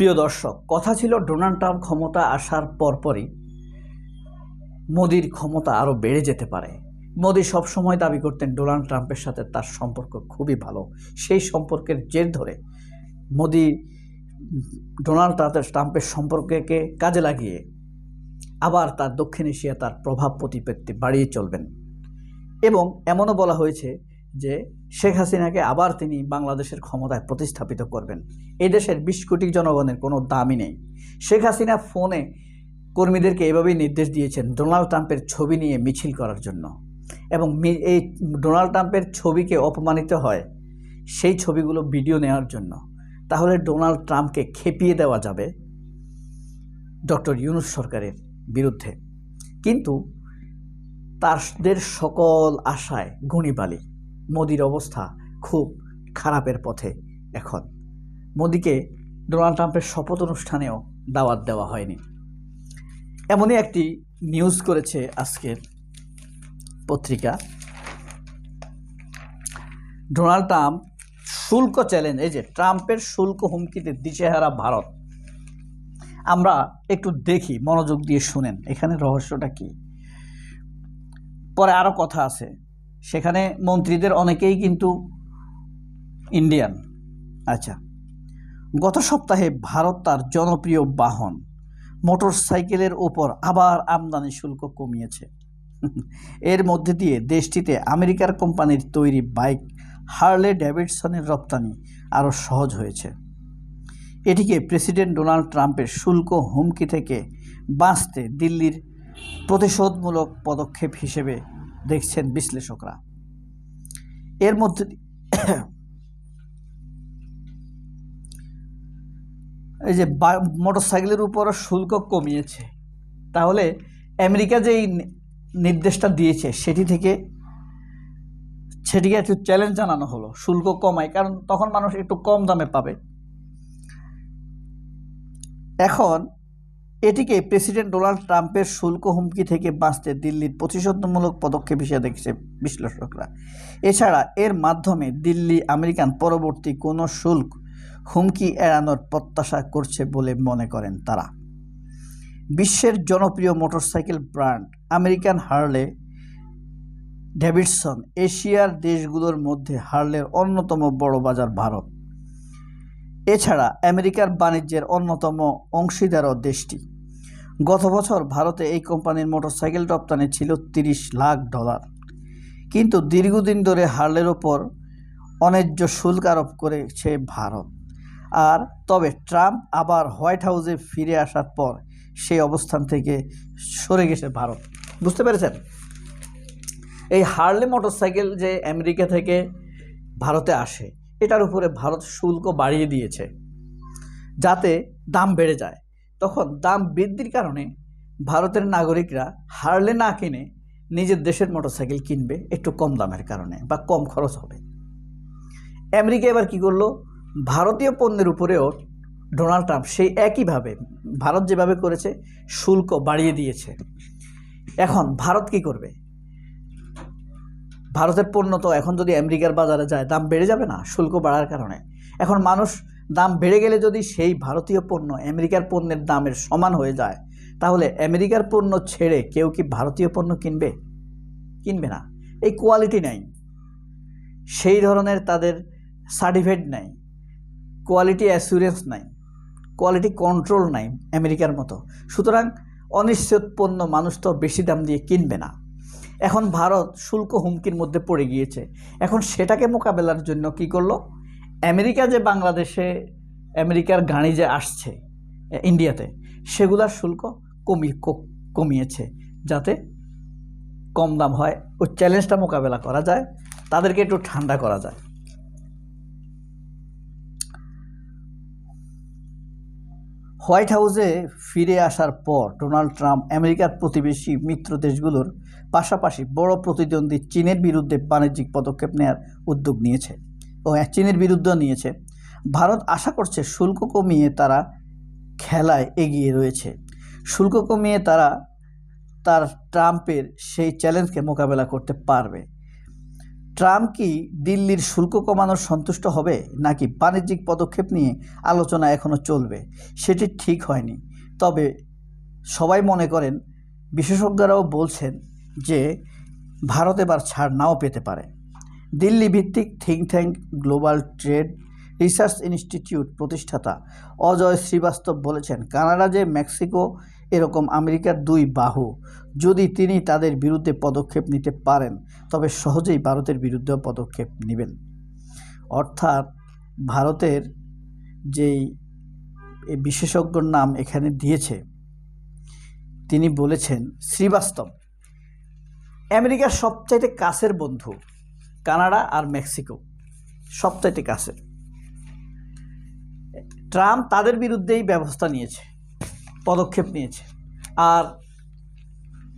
প্রিয় দর্শক, কথা ছিল ডোনাল্ড ট্রাম্প ক্ষমতা আসার পরপরই মোদির ক্ষমতা আরও বেড়ে যেতে পারে। মোদি সবসময় দাবি করতেন ডোনাল্ড ট্রাম্পের সাথে তার সম্পর্ক খুবই ভালো। সেই সম্পর্কের জের ধরে মোদি ডোনাল্ড ট্রাম্পের ট্রাম্পের সম্পর্ককে কাজে লাগিয়ে আবার তার দক্ষিণ এশিয়া তার প্রভাব প্রতিপত্তি বাড়িয়ে চলবেন। এবং এমনও বলা হয়েছে যে শেখ হাসিনাকে আবার তিনি বাংলাদেশের ক্ষমতায় প্রতিস্থাপিত করবেন। এই দেশের বিশ কোটি জনগণের কোনো দামই নেই। শেখ হাসিনা ফোনে কর্মীদেরকে এভাবেই নির্দেশ দিয়েছেন ডোনাল্ড ট্রাম্পের ছবি নিয়ে মিছিল করার জন্য। এবং এই ডোনাল্ড ট্রাম্পের ছবিকে অপমানিত হয় সেই ছবিগুলো ভিডিও নেওয়ার জন্য। তাহলে ডোনাল্ড ট্রাম্পকে খেপিয়ে দেওয়া যাবে ডক্টর ইউনুস সরকারের বিরুদ্ধে। কিন্তু তাদের সকল আশায় গুণিবালি মোদির অবস্থা খুব খারাপের পথে এখন। মোদিকে ডোনাল্ড ট্রাম্পের শপথ অনুষ্ঠানেও দাওয়াত দেওয়া হয়নি। এমনই একটি নিউজ করেছে আজকের পত্রিকা। ডোনাল্ড ট্রাম্প শুল্ক চ্যালেঞ্জ, এই যে ট্রাম্পের শুল্ক হুমকিতে দিশেহারা ভারত। আমরা একটু দেখি, মনোযোগ দিয়ে শুনেন। এখানে রহস্যটা কি? পরে আরও কথা আছে। সেখানে মন্ত্রীদের অনেকেই কিন্তু ইন্ডিয়ান আচ্ছা গত সপ্তাহে ভারত তার জনপ্রিয় বাহন মোটর সাইকেলের ওপর আবার আমদানি শুল্ক কমিয়েছে। এর মধ্যে দিয়ে দেশটিতে আমেরিকার কোম্পানির তৈরি বাইক হার্লে ড্যাভিডসনের রপ্তানি আরও সহজ হয়েছে। এটিকে প্রেসিডেন্ট ডোনাল্ড ট্রাম্পের শুল্ক হুমকি থেকে বাঁচতে দিল্লির প্রতিশোধমূলক পদক্ষেপ হিসেবে দেখছেন বিশ্লেষকরা। এর মধ্যে এই যে মোটর সাইকেলের উপর শুল্ক কমিয়েছে। তাহলে আমেরিকা যে এই নির্দেশটা দিয়েছে, সেটি থেকে, সেটিকে একটু চ্যালেঞ্জ জানানো হলো, শুল্ক কমায়, কারণ তখন মানুষ একটু কম দামে পাবে। এখন এটিকে প্রেসিডেন্ট ডোনাল্ড ট্রাম্পের শুল্ক হুমকি থেকে বাঁচতে দিল্লির প্রতিশোধমূলক পদক্ষেপ হিসেবে দেখছে বিশ্লেষকরা। এছাড়া এর মাধ্যমে দিল্লি আমেরিকান পরবর্তী কোনো শুল্ক হুমকি এড়ানোর প্রত্যাশা করছে বলে মনে করেন তারা। বিশ্বের জনপ্রিয় motorcycle brand American Harley Davidson এশিয়ার দেশগুলোর মধ্যে হার্লের অন্যতম বড় বাজার ভারত। এছাড়া আমেরিকার বাণিজ্যের অন্যতম অংশীদারও দেশটি। গত বছর ভারতে এই কোম্পানির মোটরসাইকেল রপ্তানি ছিল তিরিশ লাখ ডলার। কিন্তু দীর্ঘদিন ধরে হার্লের ওপর অন্যায্য শুল্ক আরোপ করেছে ভারত। আর তবে ট্রাম্প আবার হোয়াইট হাউসে ফিরে আসার পর সেই অবস্থান থেকে সরে গেছে ভারত। বুঝতে পেরেছেন? এই হার্লে মোটরসাইকেল যে আমেরিকা থেকে ভারতে আসে, এটার উপরে ভারত শুল্ক বাড়িয়ে দিয়েছে, যাতে দাম বেড়ে যায়। তখন দাম বৃদ্ধির কারণে ভারতের নাগরিকরা হারলে না কিনে নিজের দেশের মোটরসাইকেল কিনবে একটু কম দামের কারণে বা কম খরচ হবে। আমেরিকা এবার কি করল? ভারতীয় পণ্যের উপরেও ডোনাল্ড ট্রাম্প সেই একইভাবে ভারত যেভাবে করেছে, শুল্ক বাড়িয়ে দিয়েছে। এখন ভারত কি করবে? ভারতের পণ্য তো এখন যদি আমেরিকার বাজারে যায়, দাম বেড়ে যাবে না শুল্ক বাড়ার কারণে। এখন মানুষ দাম বেড়ে গেলে যদি সেই ভারতীয় পণ্য আমেরিকার পণ্যের দামের সমান হয়ে যায়, তাহলে আমেরিকার পণ্য ছেড়ে কেউ কি ভারতীয় পণ্য কিনবে? কিনবে না। এই কোয়ালিটি নাই। সেই ধরনের তাদের সার্টিফিকেট নাই। কোয়ালিটি অ্যাসুরেন্স নাই। কোয়ালিটি কন্ট্রোল নাই আমেরিকার মতো। সুতরাং অনিশ্চিত পণ্য মানুষ তো বেশি দাম দিয়ে কিনবে না। এখন ভারত শুল্ক হুমকির মধ্যে পড়ে গিয়েছে। এখন সেটাকে মোকাবেলার জন্য কি করল? আমেরিকা যে বাংলাদেশে, আমেরিকার গাড়ি যে আসছে, ইন্ডিয়াতে সেগুলার শুল্ক কমি কমিয়েছে যাতে কম দাম হয়। ওই চ্যালেঞ্জটা মোকাবেলা করা যায়, তাদেরকে একটু ঠান্ডা করা যায়। হোয়াইট হাউসে ফিরে আসার পর ডোনাল্ড ট্রাম্প আমেরিকার প্রতিবেশী মিত্র দেশগুলোর পাশাপাশি বড় প্রতিদ্বন্দ্বী চীনের বিরুদ্ধে বাণিজ্যিক পদক্ষেপ নেওয়ার উদ্যোগ নিয়েছে। ও চীনের বিরুদ্ধেও নিয়েছে। ভারত আশা করছে শুল্ক কমিয়ে তারা খেলায় এগিয়ে রয়েছে। শুল্ক কমিয়ে তারা তার ট্রাম্পের সেই চ্যালেঞ্জকে মোকাবেলা করতে পারবে। ট্রাম্প কি দিল্লির শুল্ক কমানোর সন্তুষ্ট হবে, নাকি বাণিজ্যিক পদক্ষেপ নিয়ে আলোচনা এখনও চলবে, সেটি ঠিক হয়নি। তবে সবাই মনে করেন, বিশেষজ্ঞরাও বলছেন যে ভারত এবার ছাড় নাও পেতে পারে। দিল্লি ভিত্তিক think tank global trade research institute প্রতিষ্ঠাতা অজয় শ্রীবাস্তব বলেছেন, কানাডা যে মেক্সিকো, এরকম আমেরিকার দুই বাহু। যদি তিনি তাদের বিরুদ্ধে পদক্ষেপ নিতে পারেন, তবে সহজেই ভারতের বিরুদ্ধেও পদক্ষেপ নেবেন। অর্থাৎ ভারতের যেই বিশেষজ্ঞর নাম এখানে দিয়েছে, তিনি বলেছেন, শ্রীবাস্তব, আমেরিকার সবচাইতে কাছের বন্ধু। কানাডা আর মেক্সিকো সবচাইতে কাছে। ট্রাম্প তাদের বিরুদ্ধেই ব্যবস্থা নিয়েছে, পদক্ষেপ নিয়েছে। আর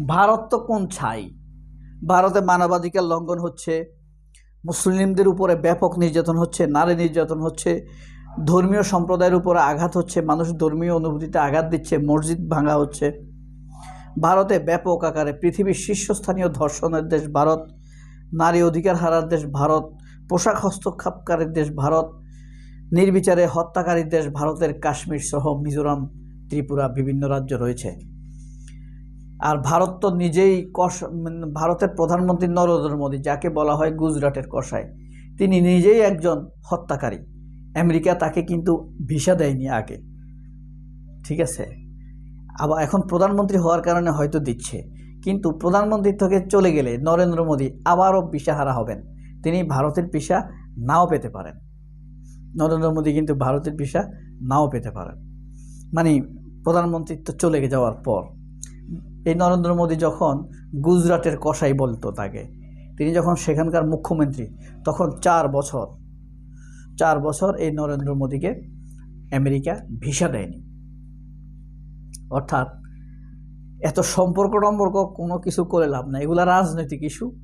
ভারত তো কোন ছাই? ভারতে মানবাধিকার লঙ্ঘন হচ্ছে, মুসলিমদের উপরে ব্যাপক নির্যাতন হচ্ছে, নারী নির্যাতন হচ্ছে, ধর্মীয় সম্প্রদায়ের উপরে আঘাত হচ্ছে, মানুষ ধর্মীয় অনুভূতিতে আঘাত দিচ্ছে, মসজিদ ভাঙা হচ্ছে। ভারতে ব্যাপক আকারে পৃথিবীর শীর্ষস্থানীয় ধর্ষণের দেশ ভারত। নারী অধিকার হারার দেশ ভারত, পোশাক হস্তক্ষেপকারীর দেশ ভারত, নির্বিচারে হত্যাকারীর দেশ ভারতের কাশ্মীর সহ মিজোরাম, ত্রিপুরা বিভিন্ন রাজ্য রয়েছে। আর ভারত তো নিজেই কষ ভারতের প্রধানমন্ত্রী নরেন্দ্র মোদী, যাকে বলা হয় গুজরাটের কষায় তিনি নিজেই একজন হত্যাকারী। আমেরিকা তাকে কিন্তু ভিসা দেয়নি আগে। ঠিক আছে? আবার এখন প্রধানমন্ত্রী হওয়ার কারণে হয়তো দিচ্ছে। কিন্তু প্রধানমন্ত্রী থেকে চলে গেলে নরেন্দ্র মোদী আবারও পিসাহারা হবেন। তিনি ভারতের পিসা নাও পেতে পারেন। নরেন্দ্র মোদী কিন্তু ভারতের পিসা নাও পেতে পারেন। মানে প্রধানমন্ত্রীত্ব চলে যাওয়ার পর এই নরেন্দ্র মোদী যখন গুজরাটের কসাই বলতো তাকে, তিনি যখন সেখানকার মুখ্যমন্ত্রী, তখন চার বছর চার বছর এই নরেন্দ্র মোদীকে আমেরিকা ভিসা দেয়নি। অর্থাৎ এত সম্পর্ক টম্পর্ক কোনো কিছু করে লাভ নাই। এগুলা রাজনৈতিক ইস্যু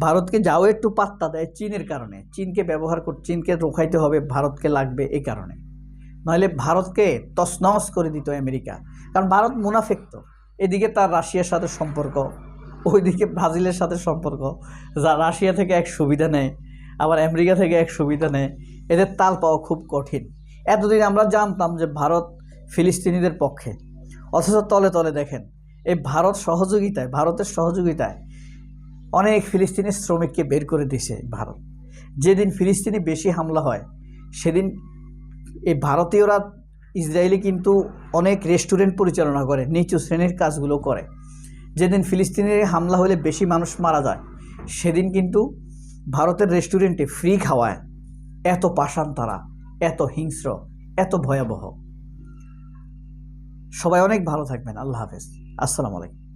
ভারতকে যাও একটু পাত্তা দেয় চীনের কারণে। চীনকে ব্যবহার কর চীনকে রোখাইতে হবে, ভারতকে লাগবে এই কারণে। নইলে ভারতকে তসনস করে দিত আমেরিকা। কারণ ভারত মুনাফেক তো। এদিকে তার রাশিয়ার সাথে সম্পর্ক, ওইদিকে ব্রাজিলের সাথে সম্পর্ক। যা রাশিয়া থেকে এক সুবিধা নেয়, আবার আমেরিকা থেকে এক সুবিধা নেয়। এদের তাল পাওয়া খুব কঠিন। এতদিন আমরা জানতাম যে ভারত ফিলিস্তিনিদের পক্ষে। অথচ তলে তলে দেখেন এই ভারত সহযোগিতায়, ভারতের সহযোগিতায় অনেক ফিলিস্তিনি শ্রমিককে বের করে দিছে ভারত। যেদিন ফিলিস্তিনি বেশি হামলা হয়, সেদিন এই ভারতীয়রা ইসরায়েলি কিন্তু অনেক রেস্টুরেন্ট পরিচালনা করে, নিচু শ্রেণির কাজগুলো করে। যেদিন ফিলিস্তিনের হামলা হলে বেশি মানুষ মারা যায়, সেদিন কিন্তু ভারতের রেস্টুরেন্টে ফ্রি খাওয়ায়। এত পাষাণ তারা, এত হিংস্র, এত ভয়াবহ। সবাই অনেক ভালো থাকবেন, আল্লাহ হাফেজ। আসসালামু আলাইকুম।